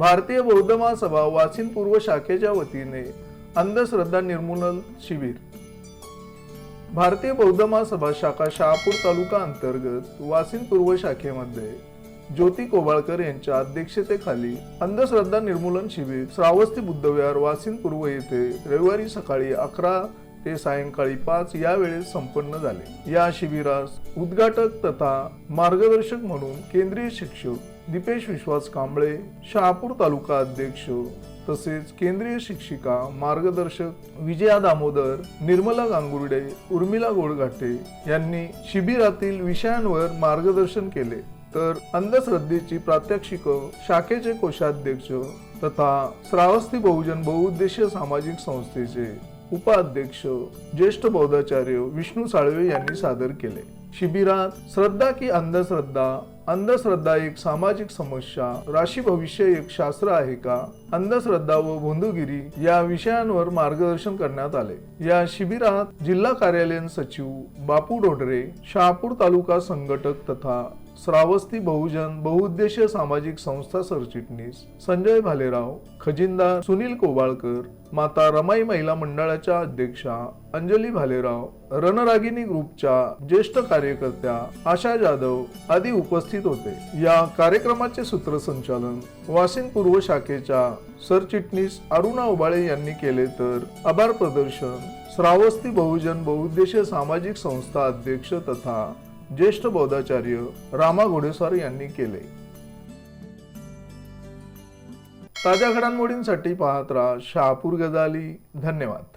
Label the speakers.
Speaker 1: भारतीय बौद्ध महासभा वासिन पूर्व शाखेच्या वतीने अंधश्रद्धा निर्मूलन शिबिर. भारतीय बौद्ध महासभा शाखा शहापूर तालुका अंतर्गत वासिन पूर्व शाखेमध्ये ज्योती कोबाळकर यांच्या अध्यक्षतेखाली अंधश्रद्धा निर्मूलन शिबिर श्रावस्ती बुद्धविहार वासिन पूर्व येथे रविवारी सकाळी अकरा ते सायंकाळी पाच या वेळेस संपन्न झाले. या शिबिरास उद्घाटक तथा मार्गदर्शक म्हणून केंद्रीय शिक्षक दीपेश विश्वास कांबळे शहापूर तालुका अध्यक्ष तसेच केंद्रीय शिक्षिका मार्गदर्शक विजया दामोदर निर्मला गांगुर्डे उर्मिला गोडघाटे यांनी शिबिरातील विषयांवर मार्गदर्शन केले. तर अंधश्रद्धेची प्रात्यक्षिक शाखेचे कोषाध्यक्ष तथा श्रावस्ती बहुजन बहुउद्देशीय सामाजिक संस्थेचे उपाध्यक्ष ज्येष्ठ बौद्धाचार्य विष्णू साळवे यांनी सादर केले. शिबिरात श्रद्धा की अंधश्रद्धा अंधश्रद्धा एक सामाजिक समस्या राशी भविष्य एक शास्त्र आहे का अंधश्रद्धा व भोंदूगिरी या विषयांवर मार्गदर्शन करण्यात आले. या शिबिरात जिल्हा कार्यालयीन सचिव बापू डोडरे शहापूर तालुका संघटक तथा श्रावस्ती बहुजन बहुउद्देशीय सामाजिक संस्था सरचिटणीस संजय भालेराव खजिनदार सुनील कोबाळकर माता रमाई महिला मंडळाच्या अध्यक्षा अंजली भालेराव रणरागिनी ग्रुपच्या ज्येष्ठ कार्यकर्त्या आशा जाधव आदी उपस्थित होते. या कार्यक्रमाचे सूत्रसंचालन वासिन पूर्व शाखेच्या सरचिटणीस अरुणा उबाळे यांनी केले तर आभार प्रदर्शन श्रावस्ती बहुजन बहुउद्देशीय सामाजिक संस्था अध्यक्ष तथा ज्येष्ठ बौद्धाचार्य रामा घोडेस्वार यांनी केले. ताज्या घडामोडींसाठी पाहत राहा शहापूर गजाली. धन्यवाद.